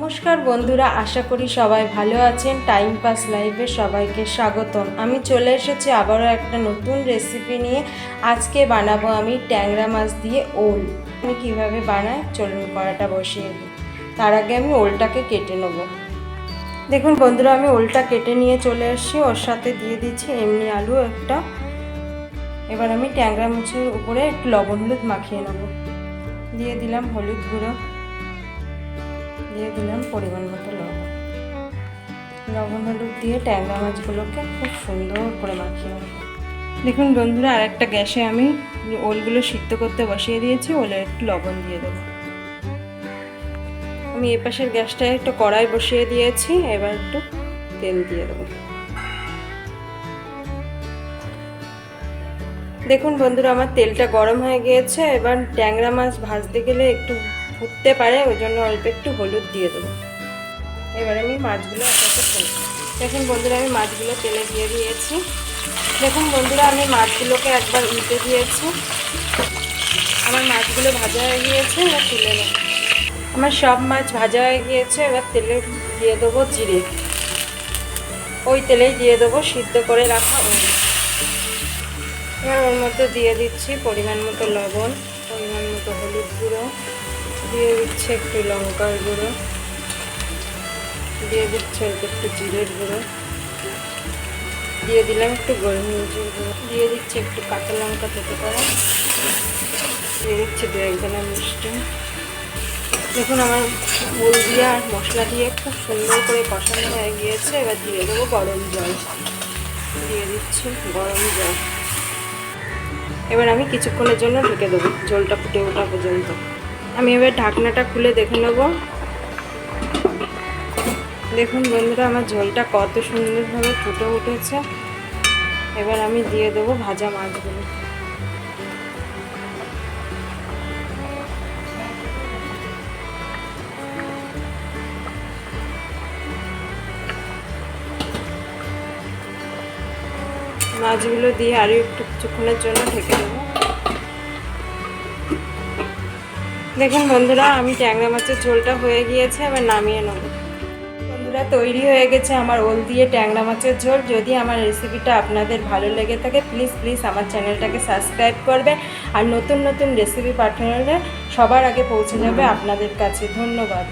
নমস্কার বন্ধুরা, আশা করি সবাই ভালো আছেন। টাইম পাস লাইভে সবাইকে স্বাগতম। আমি চলে এসেছি আবারও একটা নতুন রেসিপি নিয়ে। আজকে বানাবো আমি ট্যাংরা মাছ দিয়ে ওল। আমি কীভাবে বানাই? চলুন কড়াটা বসিয়ে দিই। তার আগে আমি ওলটাকে কেটে নেব। দেখুন বন্ধুরা, আমি ওলটা কেটে নিয়ে চলে এসেছি। ওর সাথে দিয়ে দিচ্ছি এমনি আলু একটা। এবার আমি ট্যাংরা মাছের উপরে একটু লবণ হলুদ মাখিয়ে নেব। দিয়ে দিলাম হলুদ গুঁড়ো। দিয়ে দিলাম, পরিমাণ মতো লবণ। লবণ হলুদ দিয়ে ট্যাংরা মাছগুলোকে খুব সুন্দর করে মাখিয়ে নেব। দেখুন বন্ধুরা আর একটা গ্যাসে আমি ওলগুলো সিদ্ধ করতে বসিয়ে দিয়েছি, ওলে একটু লবণ দিয়ে দেবো। আমি এ পাশের গ্যাসটায় একটু কড়াই বসিয়ে দিয়েছি, এবার একটু তেল দিয়ে দেবো। দেখুন বন্ধুরা, আমার তেলটা গরম হয়ে গিয়েছে, এবার ট্যাংরা মাছ ভাজতে গেলে একটু ফুটতে পারে, ওই জন্য অল্প একটু হলুদ দিয়ে দেবো। এবার আমি মাছগুলো একসাথে ফেলব দেখুন বন্ধুরা, আমি মাছগুলো তেলে দিয়ে দিয়েছি। দেখুন বন্ধুরা, আমি মাছগুলোকে একবার উল্টে দিয়েছি। আমার মাছগুলো ভাজা হয়ে গিয়েছে, এবার তুলে নেব। আমার সব মাছ ভাজা হয়ে গিয়েছে, এবার তেলে দিয়ে দেবো জিরে। ওই তেলেই দিয়ে দেবো সিদ্ধ করে রাখা ওই। এবার ওর মধ্যে দিয়ে দিচ্ছি পরিমাণ মতো লবণ, পরিমাণ মতো হলুদ গুঁড়ো। দিয়ে দিচ্ছে একটু লঙ্কার গুঁড়ো। দিয়ে দিচ্ছে একটু জিরের গুঁড়ো। দিয়ে দিলাম একটু গোলমরিচের গুঁড়ো। দিয়ে দিচ্ছি একটু কাঁচা লঙ্কা থেকে করা দিয়ে দিচ্ছি দু একজনের মিষ্টি। দেখুন আমার ফুল দিয়ে আর মশলা দিয়ে খুব সুন্দর করে কষানো হয়ে গিয়েছে। এবার দিয়ে দেবো গরম জল। দিয়ে দিচ্ছি গরম জল। এবার আমি কিছুক্ষণের জন্য ঢেকে দেবো। জলটা ফুটে ওঠা পর্যন্ত। আমি এবার ঢাকনাটা খুলে দেখে নেব। দেখুন বন্ধুরা, আমার ঝোলটা কত সুন্দরভাবে ফুটে উঠেছে। এবার আমি দিয়ে দেবো ভাজা মাছগুলো। মাছগুলো দিয়ে আরও একটু কিছুক্ষণের জন্য ঢেকে দেবো। দেখুন বন্ধুরা, আমি ট্যাংরা মাছের ঝোলটা হয়ে গিয়েছে, এবার নামিয়ে নেব। বন্ধুরা, তৈরি হয়ে গেছে আমার ওল দিয়ে ট্যাংরা মাছের ঝোল। যদি আমার রেসিপিটা আপনাদের ভালো লেগে থাকে প্লিজ প্লিজ আমার চ্যানেলটাকে সাবস্ক্রাইব করবে। আর নতুন নতুন রেসিপি পাঠানোর সবার আগে পৌঁছে যাবে আপনাদের কাছে। ধন্যবাদ।